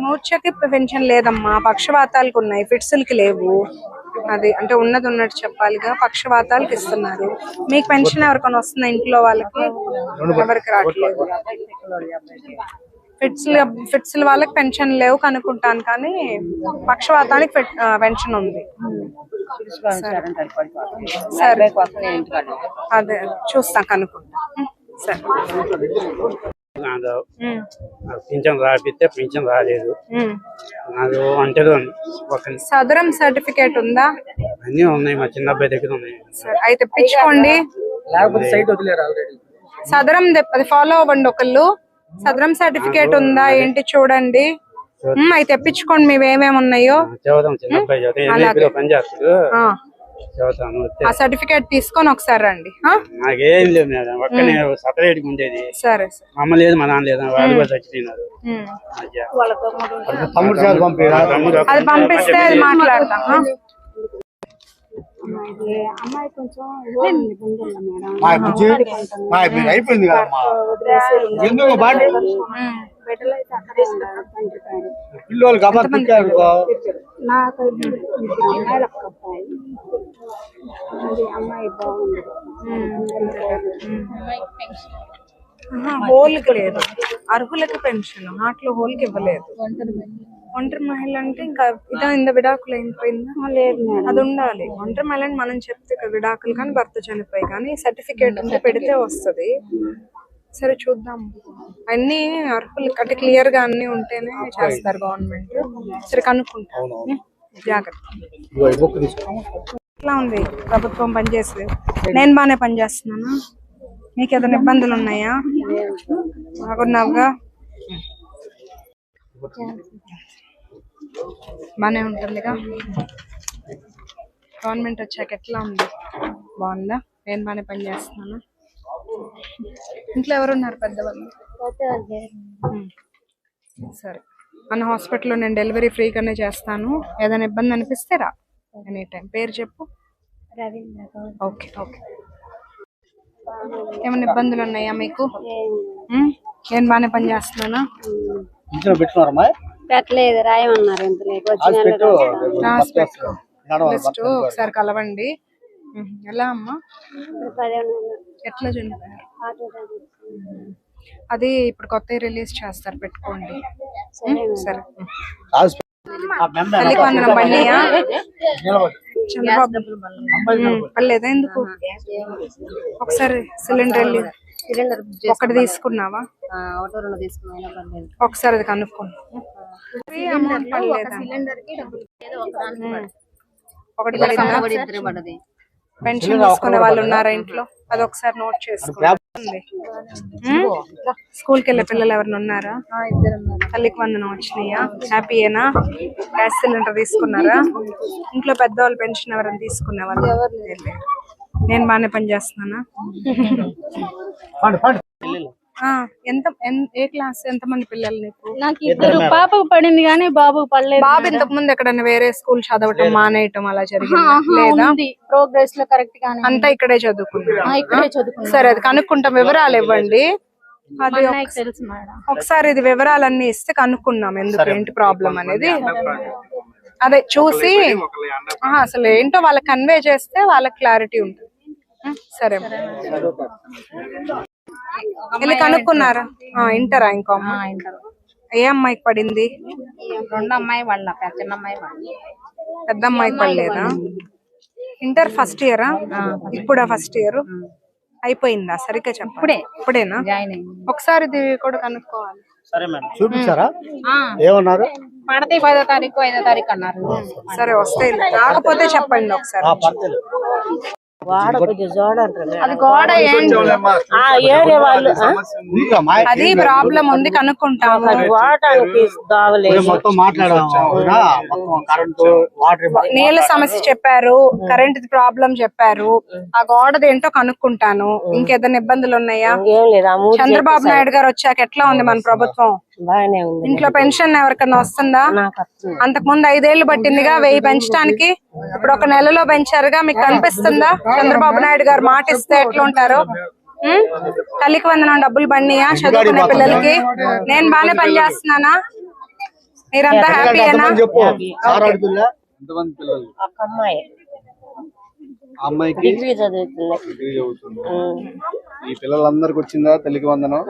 మూర్ఛకి pension లేదమ్మా. పక్షవాతాలకు ఉన్నాయి. ఫిట్స్లకి లేవు. అది అంటే ఉన్నది ఉన్నట్టు చెప్పాలిగా. పక్షవాతాలకు ఇస్తున్నారు. మీకు పెన్షన్ ఎవరికైనా వస్తుంది ఇంట్లో వాళ్ళకి? ఎవరికి రావట్లేదు. ఫిట్స్ ఫిట్స్ వాళ్ళకి పెన్షన్ లేవు కనుక్కుంటాను కానీ పక్షవాతానికి పెట్- పెన్షన్ ఉంది. సరే. అదే. చూస్తాను కనుక్కుంటా. సరే. ఉమ్, నాకు పింఛన్ రాపిస్తే పింఛన్ రాలేదు. నాకు ఒక సదరం సర్టిఫికేట్ ఉందా? అన్నీ ఉన్నాయి మా చిన్న అబ్బాయి దగ్గర ఉన్నాయి. సరే అయితే తెప్పించుకోండి లేకపోతే సైట్ వదిలేరు ఆల్రెడీ సదరం అది ఫాలో అవ్వండి ఒకళ్ళు. సదరం సర్టిఫికేట్ ఉందా ఏంటి చూడండి. అవి తెప్పించుకోండి మీవి ఏమేమి ఉన్నాయో చదువుతాం చిన్న అబ్బాయి పని చేస్తాడు. ఆ, సర్టిఫికేట్ తీసుకొని ఒకసారి రండి? నాకేం లేదు మేడం ఒక్కనే సపరేట్ ఉండేది. సరే అమ్మ లేదు మా నాన్న లేదు వాళ్ళు కూడా చచ్చిపోయినారు. అది పంపిస్తే అది మాట్లాడతాం అయిపోయింది ఎందుకు పిల్లలు నాకు అమ్మాయిలు అది అమ్మాయి బాగుంది. ఆహా, హోల్కి లేదు. అర్హులకి పెన్షన్. నాట్లో హోల్కి ఇవ్వలేదు. ఒంటరి మహిళ. అంటే ఇంకా ఇదా ఇంత విడాకులు అయిపోయిందా? లేదు అది ఉండాలి. ఒంటరి మహిళ అని మనం చెప్తే ఇక విడాకులు కానీ భర్త చనిపోయి కానీ సర్టిఫికేట్ ఉంటే పెడితే వస్తది. సరే చూద్దాం. అన్ని అర్హులు అంటే క్లియర్గా అన్ని ఉంటేనే చేస్తారు గవర్నమెంట్. సరే కనుక్కుంటాం? జాగ్రత్త. ఎట్లా ఉంది. ప్రభుత్వం పనిచేసేది నేను బాగానే పనిచేస్తున్నానా మీకు ఏదైనా ఇబ్బందులు ఉన్నాయా? బాగున్నావుగా? బాగానే ఉంటుందిగా. గవర్నమెంట్ వచ్చాక ఎట్లా ఉంది? బాగుందా? నేను బాగానే పనిచేస్తున్నాను ఇంట్లో ఎవరున్నారు పెద్దవాళ్ళు. సరే. మన హాస్పిటల్లో నేను డెలివరీ ఫ్రీగానే చేస్తాను. ఏదైనా ఇబ్బంది అనిపిస్తే రా. ఎనీ టైం పేరు చెప్పు? రవీంద్ర ఓకే ఓకే ఏమైనా ఇబ్బందులు ఉన్నాయా మీకు? నేను బాగానే పని చేస్తున్నానా? పెట్టలేదు రాయమన్నారు లిస్ట్ ఒకసారి కలవండి. ఎలా అమ్మా. ఎట్లా చనిపోయారు. అది ఇప్పుడు కొత్త రిలీజ్ చేస్తారు పెట్టుకోండి? సరే. తల్లికి వందనం చంద్రబాబు ఉం. పర్లేదా ఎందుకు? ఒకసారి సిలిండర్ వెళ్ళి సిలిండర్ ఒకటి తీసుకున్నావా? ఒకసారి అది కనుక్కోండి ఒకటి పెన్షన్ తీసుకునే వాళ్ళు ఉన్నారా ఇంట్లో? అది ఒకసారి నోట్ చేసుకోండి స్కూల్కి వెళ్ళే పిల్లలు ఎవరైనా ఉన్నారా? తల్లికి వందనం వచ్చినాయా? హ్యాపీయేనా గ్యాస్ సిలిండర్ తీసుకున్నారా? ఇంట్లో పెద్దవాళ్ళు పెన్షన్ ఎవరైనా తీసుకునే వాళ్ళు లేరు. నేను బాగానే పని చేస్తున్నానా? ఎంత ఏ క్లాస్ ఎంత మంది పిల్లలు నీకు? నాకు ఇద్దరు పాపకు పడింది కానీ బాబుకు పడలేదు బాబు ఇంతకు ముందు ఎక్కడైనా వేరే స్కూల్ చదవటం మానేయటం అలా జరిగిందా? లేదా? ప్రోగ్రెస్లో కరెక్ట్ గానే అంతా ఇక్కడే చదువుకున్నా ఇక్కడే చదువుకున్నా సరే అది కనుక్కుంటాం. వివరాలు ఇవ్వండి. అది ఒక- నాకు తెలుసు మేడం. ఒకసారి ఇది వివరాలన్నీ ఇస్తే కనుక్కుందాం ఎందుకు ఏంటి ప్రాబ్లం అనేది. అదే చూసి ఆహా, అసలు ఏంటో వాళ్ళకి కన్వే చేస్తే వాళ్ళకి క్లారిటీ ఉంటుంది. సరే వెళ్ళి కనుక్కున్నారా. ఆ, ఇంటరా ఇంకో ఏ అమ్మాయికి పడింది? రెండు అమ్మాయి వాళ్ళ పెద్ద అమ్మాయి వాళ్ళ. పెద్ద అమ్మాయికి పడలేదా? ఇంటర్ ఫస్ట్ ఇయరా? ఇప్పుడా ఫస్ట్ ఇయర్? అయిపోయిందా? సరిగ్గా చెప్పండి ఇప్పుడేనా? జాయిన్ అయింది. ఒకసారి ఇది కూడా కనుక్కోవాలి. సరే మేడం చూపించారా? ఏమన్నారు? పడితే పదో తారీఖు ఐదో తారీఖు అన్నారు. సరే. వస్తాయి. రాకపోతే చెప్పండి ఒకసారి. అది గోడ. అది ప్రాబ్లం ఉంది వాటర్ నీళ్ళ సమస్య చెప్పారు కరెంట్ ప్రాబ్లం చెప్పారు. ఆ గోడది ఏంటో కనుక్కుంటాను. ఇంకేదైనా ఇబ్బందులు ఉన్నాయా? చంద్రబాబు నాయుడు గారు వచ్చాక ఎట్లా ఉంది మన ప్రభుత్వం? ఇంట్లో పెన్షన్ ఎవరికైనా వస్తుందా? నాకు వస్తుంది. అంతకు ముందు ఐదేళ్ళు పట్టిందిగా వెయ్యి పెంచడానికి? ఇప్పుడు ఒక నెలలో పెంచారుగా మీకు కనిపిస్తుందా? చంద్రబాబు నాయుడు గారు మాట ఇస్తే ఎట్లా ఉంటారు? ఉమ్? తల్లికి వందనం డబ్బులు బండియా చదువుకునే పిల్లలకి? నేను బాగానే పనిచేస్తున్నానా మీరంతా హ్యాపీయేనా అమ్మాయికి ఈ పిల్లలందరికి వచ్చిందా తల్లికి వందనం?